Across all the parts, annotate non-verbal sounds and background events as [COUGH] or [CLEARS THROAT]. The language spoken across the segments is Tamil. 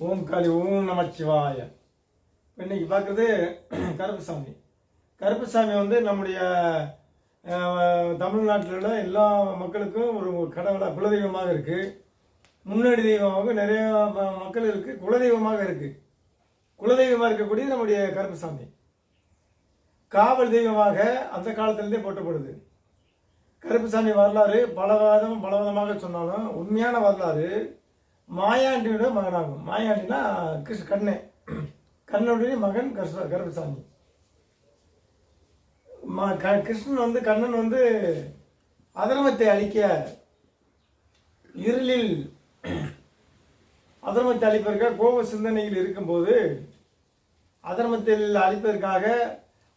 ஓம் காளி ஓம் நமச்சிவாய. இன்னைக்கு பார்க்குறது [CLEARS THROAT] கருப்புசாமி. கருப்புசாமி வந்து நம்முடைய தமிழ்நாட்டில் உள்ள எல்லா மக்களுக்கும் ஒரு கடவுளாக குலதெய்வமாக இருக்குது முன்னணி தெய்வமாக நிறைய ம- மக்கள் இருக்குது குலதெய்வமாக இருக்குது குலதெய்வமாக இருக்கக்கூடிய நம்முடைய கருப்புசாமி. காவல் தெய்வமாக அந்த காலத்திலேருந்தே போட்டப்படுது கருப்புசாமி வரலாறு பல விதம் பல விதமாக சொன்னாலும் உண்மையான வரலாறு மாயாண்டியோட மகனாகும். மாயாண்டினா கிருஷ்ண கண்ணே. கண்ணனுடைய மகன் கருஷ கர்பசாமி மா க- கிருஷ்ணன் வந்து கண்ணன் வந்து அதர்மத்தை அழிக்க இருளில் அதர்மத்தை அழிப்பதற்காக கோப சிந்தனையில் இருக்கும்போது அதர்மத்தில் அழிப்பதற்காக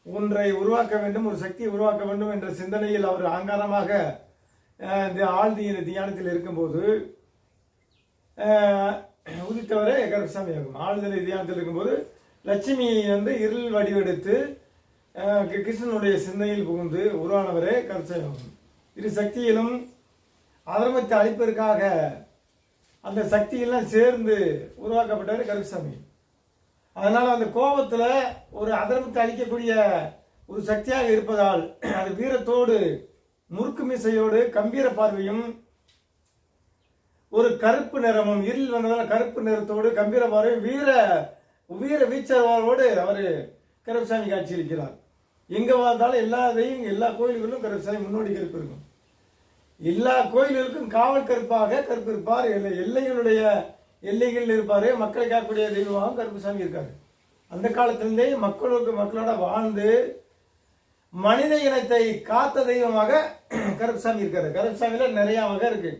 ஒன்றை உருவாக்க வேண்டும் ஒரு சக்தியை உருவாக்க வேண்டும் என்ற சிந்தனையில் அவர் ஆங்காரமாக அஹ், இந்த தியானத்தில் இருக்கும்போது உதித்தவரே கருப்பசாமி ஆகும். ஆழ்தலை தியானத்தில் இருக்கும்போது லட்சுமி வந்து இருள் வடிவெடுத்து கிருஷ்ணனுடைய சிந்தையில் புகுந்து உருவானவரே கருப்பசாமி ஆகும். இரு சக்தியிலும் அதர்மத்தை அழிப்பதற்காக அந்த சக்தியெல்லாம் சேர்ந்து உருவாக்கப்பட்டவர் கருப்பசாமி. அதனால் அந்த கோபத்தில் ஒரு அதர்மத்தை அழிக்கக்கூடிய ஒரு சக்தியாக இருப்பதால் அது வீரத்தோடு முறுக்கு மீசையோடு கம்பீர பார்வையும் ஒரு கருப்பு நிறமும் இருள் வந்ததால் கருப்பு நிறத்தோடு கம்பீர பார்வையும் வீர வீர வீச்சரோடு அவர் கருப்பசாமி காட்சியளிக்கிறார். எங்கே வாழ்ந்தாலும் எல்லா இதையும் எல்லா கோயில்களிலும் கருப்பசாமி முன்னோடி கருப்பு இருக்கும். எல்லா கோயில்களுக்கும் காவல் கருப்பாக கருப்பு இருப்பார். எல்லை எல்லைகளுடைய எல்லைகளில் இருப்பார். மக்களை காக்கக்கூடிய தெய்வமாக கருப்புசாமி இருக்கார். அந்த காலத்திலிருந்தே மக்களுக்கு மக்களோட வாழ்ந்து மனித இனத்தை காத்த தெய்வமாக கருப்புசாமி இருக்காரு. கருப்புசாமியில் நிறையா வகை இருக்குது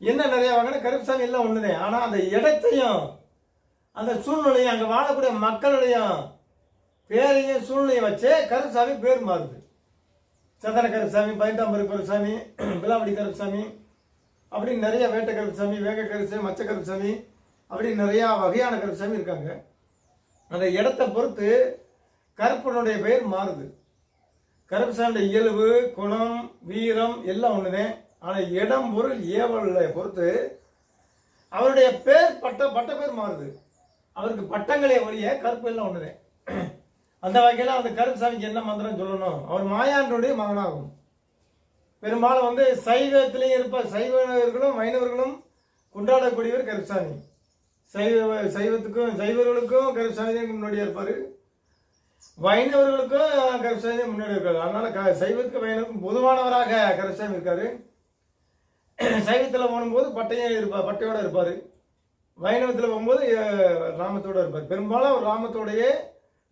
என்ன நிறைய வகைன்னா கருப்புசாமி எல்லாம் ஒன்றுதே ஆனால் அந்த இடத்தையும் அந்த சூழ்நிலையும் அங்கே வாழக்கூடிய மக்களுடையும் பேரையும் சூழ்நிலையும் வச்சே கருப்புசாமி பேர் மாறுது. சந்தன கருப்புசாமி பைந்தாம்பரி கருப்புசாமி [CLEARS THROAT] விளாவடி கருப்புசாமி அப்படி நிறைய வேட்டை கருப்புசாமி வேக கருப்புசாமி மச்ச கருப்புசாமி அப்படி நிறையா வகையான கருப்புசாமி இருக்காங்க. அந்த இடத்தை பொறுத்து கருப்பனுடைய பெயர் மாறுது. கருப்புசாமியுடைய இயல்பு குணம் வீரம் எல்லாம் ஒன்றுதான் ஆனால் இடம் பொருள் ஏவலை பொறுத்து அவருடைய பேர் பட்ட பட்ட பேர் மாறுது. அவருக்கு பட்டங்களே ஒழிய கருப்பு எல்லாம் ஒண்ணுதான் அந்த வகையில் அந்த கருப்புசாமிக்கு என்ன மந்திரம் சொல்லணும்? அவர் மாயாண்டுடைய மகனாகும். பெரும்பாலும் வந்து சைவத்திலையும் இருப்ப சைவர்களும் வைணவர்களும் கொண்டாடக்கூடியவர் கருப்சாமி சைவ சைவத்துக்கும் சைவர்களுக்கும் கருப்சாமி தான் இருப்பார். வைணவர்களுக்கும் கருப்சாமி தான் முன்னாடி இருக்காரு. அதனால க சைவத்துக்கு வைணவருக்கும் பொதுவானவராக கருப்பசாமி இருக்காரு. சைவத்தில் போகும்போது பட்டையும் இருப்பார் பட்டையோடு இருப்பார். வைணவத்தில் போகும்போது ராமத்தோடு ராமத்தோட இருப்பார். பெரும்பாலும் அவர் ராமத்தோடையே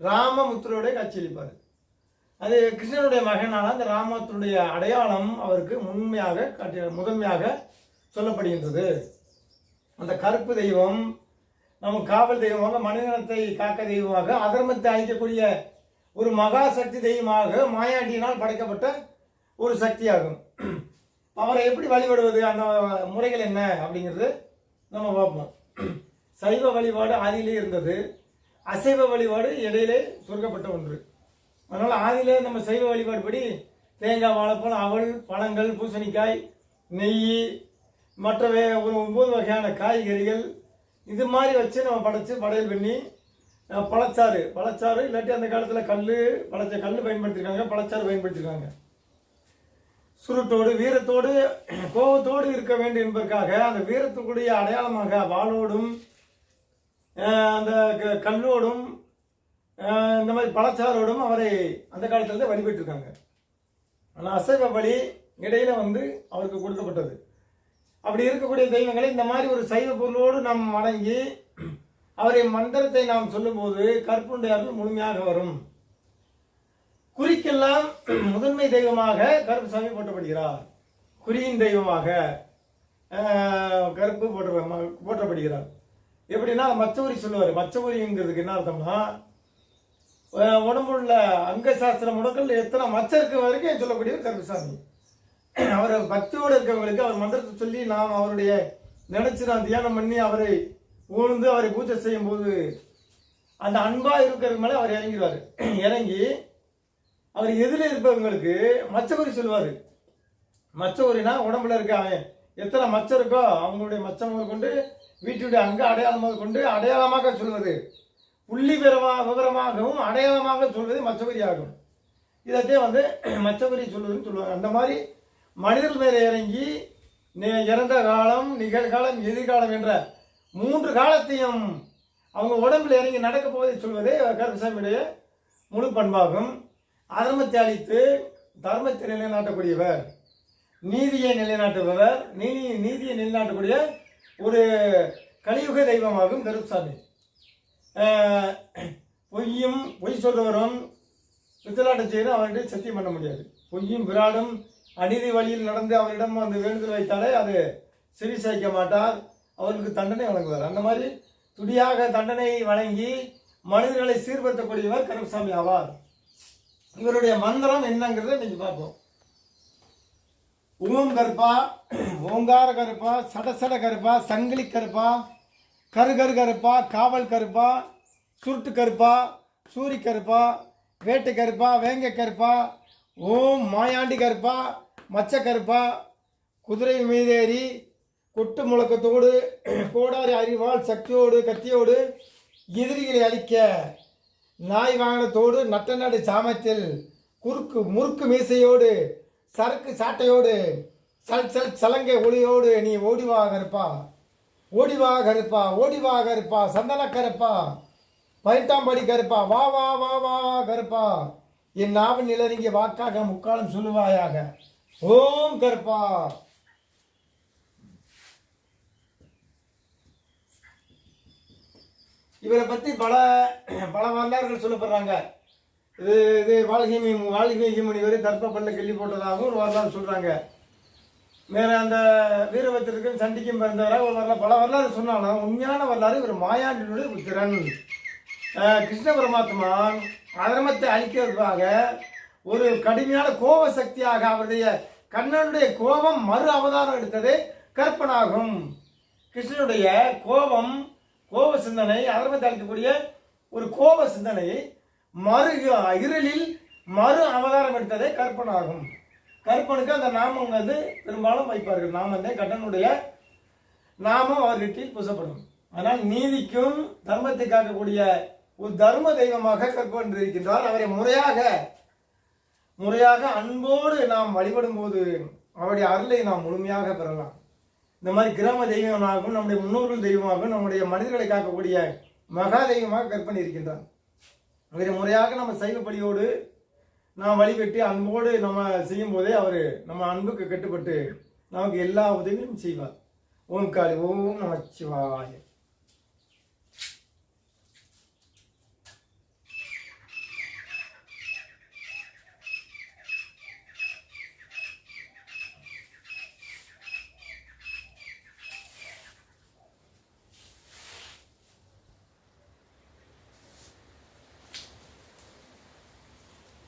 ராமமுத்திரோடைய காட்சியளிப்பார். அது கிருஷ்ணனுடைய மகனால் அந்த ராமத்துடைய அடையாளம் அவருக்கு முன்மையாக காட்டி முதன்மையாக சொல்லப்படுகின்றது. அந்த கருப்பு தெய்வம் நம்ம காவல் தெய்வமாக மனிதனத்தை காக்க தெய்வமாக அதர்மத்தை அழிக்கக்கூடிய ஒரு மகா சக்தி தெய்வமாக மாயாண்டியினால் படைக்கப்பட்ட ஒரு சக்தியாகும். அவரை எப்படி வழிபடுவது அந்த முறைகள் என்ன அப்படிங்கிறது நம்ம பார்ப்போம். சைவ வழிபாடு ஆதியிலே இருந்தது. அசைவ வழிபாடு இடையிலே சுருக்கப்பட்ட ஒன்று. அதனால் ஆதியிலே நம்ம சைவ வழிபாடு படி தேங்காய் வாழைப்பழம் அவல் பழங்கள் பூசணிக்காய் நெய் மற்ற வே ஒரு ஒம்பது வகையான காய்கறிகள் இது மாதிரி வச்சு நம்ம படைச்சு படையல் பண்ணி பழச்சாறு பழச்சாறு இல்லாட்டி அந்த காலத்தில் கல் பழச்ச கல் பயன்படுத்தியிருக்காங்க பழச்சாறு பயன்படுத்தியிருக்காங்க சுருட்டோடு வீரத்தோடு கோபத்தோடு இருக்க வேண்டும் என்பதற்காக அந்த வீரத்துக்குடைய அடையாளமாக வாளோடும் அந்த க- கல்லோடும் இந்த மாதிரி பழச்சாரோடும் அவரை அந்த காலத்துல வழிபட்டிருக்காங்க. ஆனால் அசைவ பலி இடையில வந்து அவருக்கு கொடுக்கப்பட்டது. அப்படி இருக்கக்கூடிய தெய்வங்களை இந்த மாதிரி ஒரு சைவ பொருளோடு நாம் வணங்கி அவரை மந்திரத்தை நாம் சொல்லும்போது கற்புடைய முழுமையாக வரும். குறிக்கெல்லாம் முதன்மை தெய்வமாக கருப்புசாமி போற்றப்படுகிறார். குறியின் தெய்வமாக கருப்பு போற்ற போற்றப்படுகிறார். எப்படின்னா மச்சவரி சொல்லுவார். மச்சவரிங்கிறதுக்கு என்ன அர்த்தம்னா உடம்புள்ள அங்க சாஸ்திர முடக்கல் எத்தனை மச்சம் இருக்க வரைக்கும் சொல்லக்கூடியவர் கருப்புசாமி. அவர் பக்தியோடு இருக்கவங்களுக்கு அவர் மந்திரத்தை சொல்லி நாம் அவருடைய நினைச்சு நான் தியானம் பண்ணி அவரை ஊழ்ந்து அவரை பூஜை செய்யும் போது அந்த அன்பா இருக்கிறது மேலே அவர் இறங்கிடுவார். இறங்கி அவர் எதிரில் இருப்பவங்களுக்கு மச்சவரி சொல்லுவார். மச்சவரினா உடம்புல இருக்க அவன். எத்தனை மச்சம் இருக்கோ அவங்களுடைய மச்சம் முதல் கொண்டு வீட்டுடைய அங்க அடையாளம் முதல் கொண்டு அடையாளமாக சொல்வது. புள்ளி விவரமாக விவரமாகவும் அடையாளமாக சொல்வது மச்சகுரி ஆகும். இதைத்தே வந்து மச்சகுரி சொல்வதுன்னு சொல்லுவாங்க. அந்த மாதிரி மனிதர்கள் மேலே இறங்கி நி- இறந்த காலம் நிகழ்காலம் எதிர்காலம் என்ற மூன்று காலத்தையும் அவங்க உடம்புல இறங்கி நடக்க போவதை சொல்வதே கருப்பசாமியுடைய முழு பண்பாகும். அதர்மத்தை அழித்து தர்மத்தை நிலைநாட்டக்கூடியவர். நீதியை நிலைநாட்டுபவர். நீதி நீதியை நிலைநாட்டக்கூடிய ஒரு கலியுக தெய்வமாகும் கருப்சாமி பொய்யும் பொய் சொல்றவரும் பித்தலாட்டம் செய்யணும் அவர்கிட்ட சத்தியம் பண்ண முடியாது. பொய்யும் விராடும் அநீதி வழியில் நடந்து அவரிடம் அந்த வேண்டுதல் வைத்தாலே அது செவி சாய்க்க மாட்டார். அவருக்கு தண்டனை வழங்குவார். அந்த மாதிரி துடியாக தண்டனை வழங்கி மனிதர்களை சீர்படுத்தக்கூடியவர் கருப்சாமி ஆவார். இவருடைய மந்திரம் என்னங்கிறத நீங்க பார்ப்போம். ஓம் கருப்பா ஓங்கார கருப்பா சடசட கருப்பா சங்கிலி கருப்பா கருகர் கருப்பா காவல் கருப்பா சுருட்டு கருப்பா சூரி கருப்பா வேட்டை கருப்பா வேங்க கருப்பா ஓம் மாயாண்டி கருப்பா மச்ச கருப்பா குதிரை மீதேறி கொட்டு முழக்கத்தோடு கோடாரி அறிவால் சக்தியோடு கத்தியோடு எதிரிகளை அழிக்க நாய் வாகனத்தோடு நட்ட நாடு சாமத்தில் குறுக்கு முறுக்கு மீசையோடு சரக்கு சாட்டையோடு சல் சல் சலங்கை ஒளியோடு நீ ஓடிவா கருப்பா ஓடிவா கருப்பா ஓடிவா கருப்பா சந்தன கருப்பா பதினெட்டாம்படி கருப்பா வா வா வா வா வா கருப்பா. என் நாவின் நிலறிங்க வாக்காக முக்காலம் சொல்லுவாயாக. ஓம் கருப்பா. இவரை பற்றி பல பல வரலாறுகள் சொல்லப்படுறாங்க. இது இது வாழ்கை வாழ்கை முனிவர் தர்ப்ப பல்ல கிள்ளி போட்டதாகவும் ஒரு வரலாறு சொல்கிறாங்க வேறு அந்த வீரபத்திரக்கும் சண்டிக்கும் பிறந்தவராக ஒரு வரலாறு பல வரலாறு சொன்னாலும் உண்மையான வரலாறு இவர் மாயாண்டினுடைய புத்திரன். அஹ் கிருஷ்ண பரமாத்மா அதர்மத்தை அழிக்கிறதுக்காக ஒரு கடுமையான கோப சக்தியாக அவருடைய கண்ணனுடைய கோபம் மறு அவதாரம் எடுத்தது கற்பனாகும். கிருஷ்ணனுடைய கோபம் கோப சிந்தனை அதர்மத்தை அழிக்கக்கூடிய ஒரு கோப சிந்தனை மறு இருளில் மறு அவதாரம் எடுத்ததே கற்பனாகும். கற்பனுக்கு அந்த நாமம் வந்து பெரும்பாலும் வைப்பார்கள். நாமந்தே கட்டனுடைய நாமம் அவர் வீட்டில் பூசப்படும். ஆனால் நீதிக்கும் தர்மத்தை காக்கக்கூடிய ஒரு தர்ம தெய்வமாக கற்பன் இருக்கின்றார். அவரை முறையாக முறையாக அன்போடு நாம் வழிபடும் போது அவருடைய அருளை நாம் முழுமையாக பெறலாம். இந்த மாதிரி கிராம தெய்வமாகவும் நம்முடைய முன்னோர்கள் தெய்வமாகவும் நம்முடைய மனிதர்களை காக்கக்கூடிய மகா தெய்வமாக கற்பனை இருக்கின்றான் அவரை முறையாக நம்ம சைவப்படியோடு நாம் வழிபட்டு அன்போடு நம்ம செய்யும் போதே அவர் நம்ம அன்புக்கு கட்டுப்பட்டு நமக்கு எல்லா உதவியும் செய்வார். ஓம் காலி ஓம் நமச்சிவாய.